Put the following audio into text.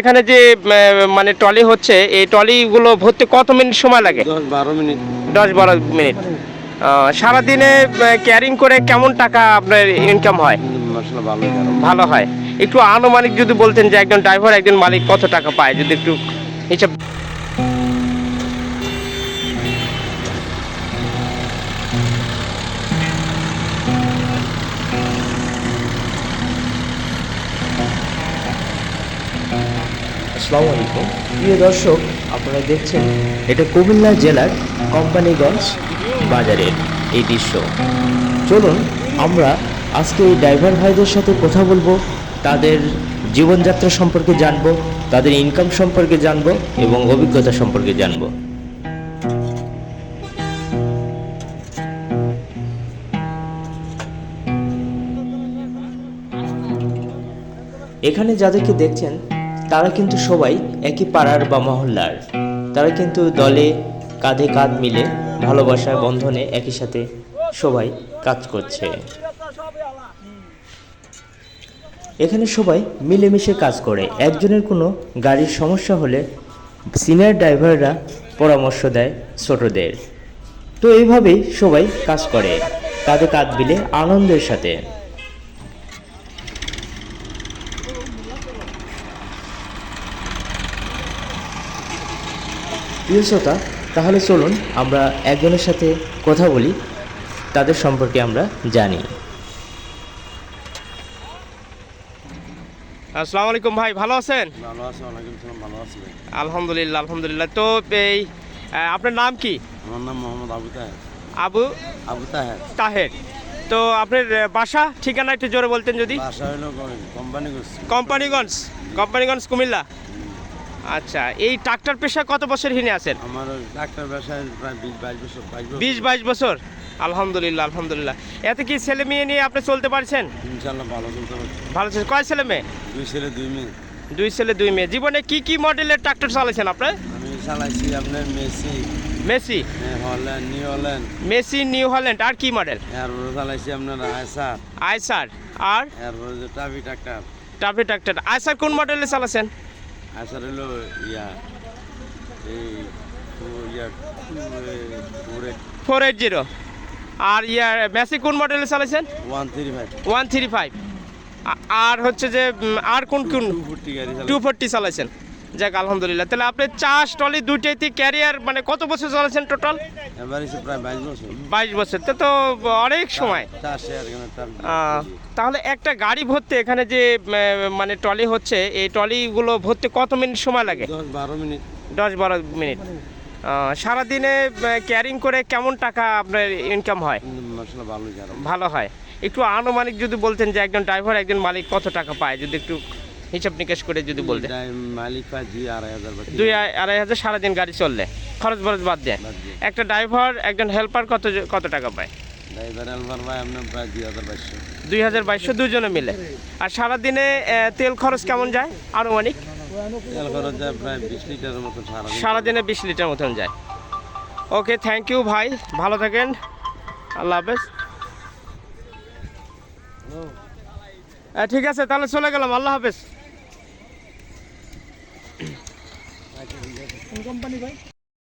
এখানে যে মানে ট্রলি হচ্ছে এই ট্রলিগুলো ভর্তি কত মিনিট সময় লাগে? দশ বারো মিনিট। দশ বারো মিনিট। সারাদিনে ক্যারিং করে কেমন টাকা আপনার ইনকাম হয়? ভালো ভালো হয়। একটু আনুমানিক যদি বলতেন যে একজন ড্রাইভার একজন মালিক কত টাকা পায় যদি একটু হিসাব আসসালামু আলাইকুম প্রিয় দর্শক, আপনারা দেখছেন এটা কুমিল্লা জেলার কোম্পানিগঞ্জ বাজারের এই দৃশ্য। চলুন, আমরা আজকে এই ড্রাইভার ভাইদের সাথে কথা বলব, তাদের জীবনযাত্রা সম্পর্কে জানব, তাদের ইনকাম সম্পর্কে জানব এবং অভিজ্ঞতা সম্পর্কে জানব। এখানে যাদেরকে দেখছেন তারা কিন্তু সবাই একই পাড়ার বা মহল্লার। তারা কিন্তু দলে কাঁধে কাঁধ মিলে ভালোবাসার বন্ধনে একই সাথে সবাই কাজ করছে। এখানে সবাই মিলেমিশে কাজ করে। একজনের কোনো গাড়ির সমস্যা হলে সিনিয়র ড্রাইভাররা পরামর্শ দেয় ছোটদের। তো এইভাবেই সবাই কাজ করে, কাঁধে কাঁধ মিলে আনন্দের সাথে। প্রিয় শ্রোতা তাহলে চলুন আমরা একজনের সাথে কথা বলি। তাদের সম্পর্কে আমরা জানি। আসসালামু আলাইকুম ভাই ভালো আছেন? ভালো আছে ওয়ালাইকুম সালাম ভালো আছে আলহামদুলিল্লাহ আলহামদুলিল্লাহ। তো এই আপনার নাম কি? আমার নাম মোহাম্মদ আবু তাহের। আবু? আবু তাহের। তাহের। তো আপনার বাসা ঠিকানা একটু জোরে বলতেন যদি। বাসা হইল কোম্পানি করছি কোম্পানিগঞ্জ কোম্পানিগঞ্জ কুমিল্লা। আচ্ছা এই ট্রাক্টর পেশা কত বছর হিনে আছেন? আমার ডাক্তার ব্যবসায় প্রায় বিশ বাইশ বছর বিশ বাইশ বছর? আলহামদুলিল্লাহ আলহামদুলিল্লাহ। এতে কি ছেলে মেয়ে নিয়ে আপনি চলতে পারছেন? ইনশাল্লাহ ভালো চলতে পারছি। ভালো ছেলে কয় ছেলে মেয়ে? দুই ছেলে দুই মেয়ে। দুই ছেলে দুই মেয়ে। জীবনে কি কি মডেলের ট্রাক্টর চালাইছেন আপনি? আমি চালাইছি আপনার Massey Massey Holland New Holland Massey New Holland আর কি মডেল এরপরে চালাইছি আপনার আয়সার আইসার আর? এরপরে যে ট্রাফিক ডাক্তার টাফি ট্রাক্টর আইসার কোন মডেলে চালাচ্ছেন আয়সার হলো ইয়া এই ইয়া ফোর এইট জিরো আর ইয়ার মেসি কোন মডেলে চালাইছেন? One three five one three five আর হচ্ছে যে আর কোন কোন টু ফোরটি চালাইছেন। যাক আলহামদুলিল্লাহ। তাহলে আপনি চাষ টলি দুইটাইতে ক্যারিয়ার মানে কত বছর চলেছেন টোটাল বাইশ বছর। তো তো অনেক সময়। তাহলে একটা গাড়ি ভরতে এখানে যে মানে ট্রলি হচ্ছে এই ট্রলিগুলো ভরতে কত মিনিট সময় লাগে? দশ বারো মিনিট। দশ বারো মিনিট। সারাদিনে ক্যারিং করে কেমন টাকা আপনার ইনকাম হয়? ভালো হয়। একটু আনুমানিক যদি বলতেন যে একজন ড্রাইভার একজন মালিক কত টাকা পায় যদি একটু হিসাব নিকেশ করে যদি বলতেন তাই মালিক পায় দুই আড়াই হাজার দুই আড়াই- হাজার সারাদিন গাড়ি চললে খরচ বরচ বাদ দেয় একটা ড্রাইভার একজন হেল্পার কত কত টাকা পায়? দুই হাজার বাইশশো। দুজনে মিলে। আর সারাদিনে তেল খরচ কেমন যায়? আনুমানিক সারাদিনে। বিশ লিটার মতন যায়। ওকে থ্যাংক ইউ ভাই। ভালো থাকেন। আল্লাহ হাফেজ। ঠিক আছে তাহলে চলে গেলাম। আল্লাহ হাফেজ।